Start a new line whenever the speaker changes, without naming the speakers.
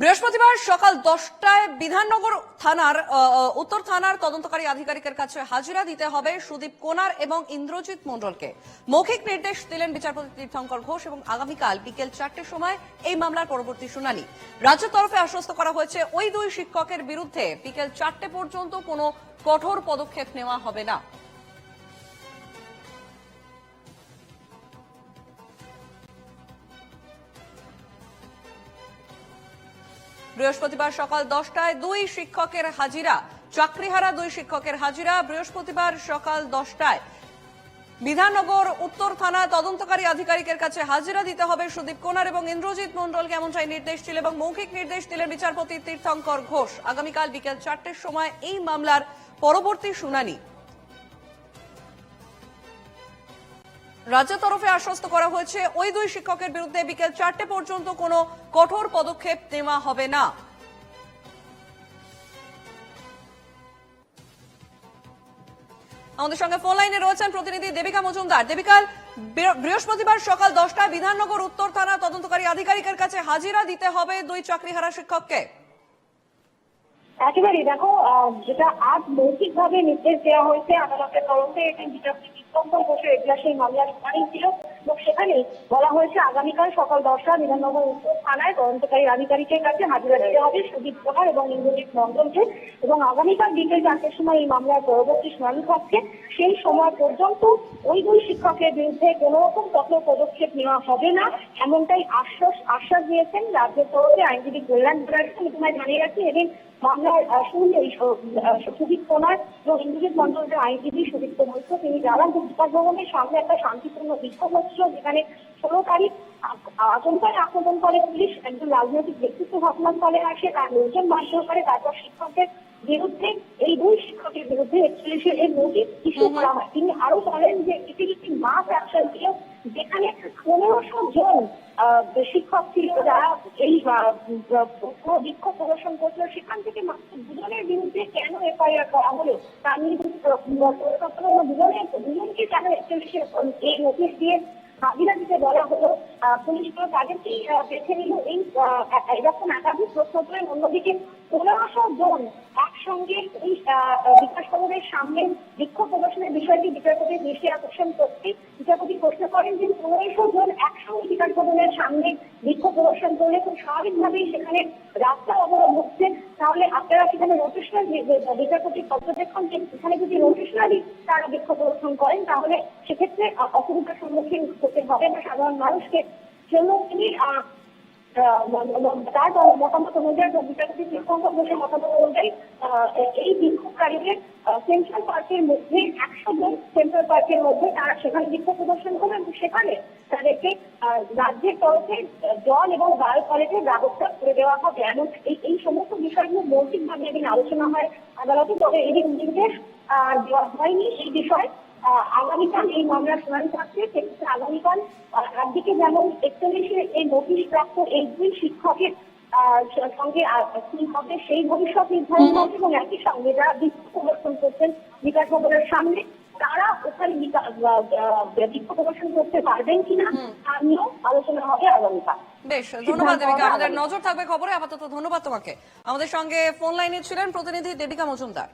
বৃহস্পতিবার সকাল দশটায় বিধাননগর থানার উত্তর থানার তদন্তকারী আধিকারিকের কাছে হাজিরা দিতে হবে সুদীপ কোনার এবং ইন্দ্রজিৎ মণ্ডলকে। মৌখিক নির্দেশ দিলেন বিচারপতি তীর্থঙ্কর ঘোষ এবং আগামীকাল বিকেল চারটের সময় এই মামলার পরবর্তী শুনানি। রাজ্যের তরফে আশ্বস্ত করা হয়েছে, ওই দুই শিক্ষকের বিরুদ্ধে বিকেল চারটে পর্যন্ত কোনো কঠোর পদক্ষেপ নেওয়া হবে না। বৃহস্পতিবার সকাল দশটায় দুই শিক্ষকের হাজিরা, চাকরিহারা দুই শিক্ষকের হাজিরা, বৃহস্পতিবার সকাল দশটায়। বিধাননগর উত্তর থানা তদন্তকারী আধিকারিকের কাছে হাজিরা দিতে হবে সুদীপ কোনার এবং ইন্দ্রজিৎ মণ্ডলকে এমনটাই নির্দেশ ছিল এবং মৌখিক নির্দেশ দিলেন বিচারপতি তীর্থঙ্কর ঘোষ। আগামীকাল বিকেল চারটের সময় এই মামলার পরবর্তী শুনানি। রাজ্যের তরফে আশ্বস্ত করা হয়েছে, ওই দুই শিক্ষকের বিরুদ্ধে বিকেল চারটে পর্যন্ত কোনো কঠোর পদক্ষেপ নেওয়া হবে না। আমাদের সঙ্গে ফোন লাইনে রয়েছেন প্রতিনিধি দেবিকা মজুমদার। দেবিকাল, বৃহ- বৃহস্পতিবার সকাল দশটায় বিধাননগর উত্তর থানা তদন্তকারী আধিকারিকের কাছে হাজিরা দিতে হবে দুই চাকরিহারা শিক্ষককে।
একেবারে দেখো যেটা আজ মৌখিকভাবে নির্দেশ দেওয়া হয়েছে, আদালতের তরফে এখানে বিচারপতি বিক্রম্বর বসে এজলাসের মামলার শুনানি ছিল এবং সেখানে বলা হয়েছে, আগামীকাল সকাল দশটা বিধাননগর উত্তর থানায় তদন্তকারী আধিকারিকের কাছে হাজিরা দিতে হবে সুদীপ কুমার এবং ইন্দ্রজিৎ মন্ডলকে এবং আগামীকাল বিকেল চারটের সময় এই মামলার পরবর্তী শুনানি থাকছে। সেই সময় পর্যন্ত ওই দুই শিক্ষকের বিরুদ্ধে কোনো রকম কঠোর পদক্ষেপ নেওয়া হবে না, এমনটাই আশ্বাস আশ্বাস দিয়েছেন রাজ্যের তরফে আইনজীবী কল্যাণ আমি তোমায় জানিয়ে রাখি, এদিন মামলার আহ, সুদীপ কুমার এবং ইন্দ্রজিৎ মন্ডলের আইনজীবী সুদীপ্ত মৈত্র তিনি জানান যে বিকাশ ভবনের সামনে একটা শান্তিপূর্ণ বিক্ষোভ হচ্ছিল যেখানে ষোলো তারিখ আচমকায় আক্রমণ করে পুলিশ একজন রাজনৈতিক ব্যক্তিত্ব ঘটনাস্থলে আসে তার লোকজন মারধর করে তারপর শিক্ষকদের বিরুদ্ধে এই দুই শিক্ষকের বিরুদ্ধে একচল্লিশে এর নোটিশ ইস্যু করা হয়। তিনি আরও বলেন যে এটি একটি মাস অ্যাকশন ছিল যেখানে পনেরোশো জন শিক্ষক ছিল যারা এই বিক্ষোভ প্রদর্শন করছিল, সেখান থেকে মাত্র দুজনের বিরুদ্ধে কেন এফআইআর করা হলো, তা নিয়ে দুজনের, দুজনকে কেন এই নোটিশ দিয়ে হাজিরা দিতে বলা হলো পুলিশ তো তাদেরকেই বেছে নিল এই এরকম একাধিক প্রশ্ন করে অন্যদিকে পনেরোশো জন একসঙ্গে এই বিকাশ সামনে বিক্ষোভ প্রদর্শনের বিষয়টি বিচারপতির দৃষ্টি আকর্ষণ করতে বিচারপতি প্রশ্ন করেন যে পনেরোশো জন একসঙ্গে বিকাশ ভবনের সামনে প্রদর্শন করলে খুব স্বাভাবিকভাবেই সেখানে রাস্তা অবরোধ হচ্ছে তাহলে আপনারা সেখানে রোটেশনাল বিচারপতি পর্যবেক্ষণ যে সেখানে যদি রোটেশনালি তারা বিক্ষোভ প্রদর্শন করেন তাহলে সেক্ষেত্রে অসুবিধার সম্মুখীন হতে হবে না সাধারণ মানুষকে জন্য তিনি তার মতামত অনুযায়ী বিচারপতি ঘোষের মতামত অনুযায়ী এই বিক্ষোভকারীদের সেন্ট্রাল পার্কের মধ্যে একশো জন সেন্ট্রাল পার্কের মধ্যে তারা সেখানে বিক্ষোভ প্রদর্শন করবে এবং সেখানে তাদেরকে রাজ্যের তরফে জল এবং বায়ু কলেজের ব্যবস্থা করে দেওয়া হবে। এমন এই সমস্ত বিষয়গুলো মৌখিকভাবে এদিন আলোচনা হয় আদালতে, তবে এদিন নির্দেশ দেওয়া হয়নি এই বিষয়ে। আগামীকাল এই মামলার শুনানি থাকছে। সেক্ষেত্রে আগামীকাল একদিকে যেমন একচল্লিশে এই নোটিশ প্রাপ্ত এই দুই শিক্ষকের সঙ্গে কি হবে সেই ভবিষ্যৎ নির্ধারণ হবে এবং একই সঙ্গে যারা বিক্ষোভ প্রদর্শন করছেন বিকাশ ভবনের সামনে তারা ওখানে বিক্ষোভ প্রদর্শন করতে পারবেন কিনা তা নিয়েও আলোচনা হবে আগামীকাল
বেশ ধন্যবাদ দেবিকা। আমাদের নজর থাকবে খবরে। আপাতত ধন্যবাদ তোমাকে। আমাদের সঙ্গে ফোন লাইনে ছিলেন প্রতিনিধি দেবিকা মজুমদার।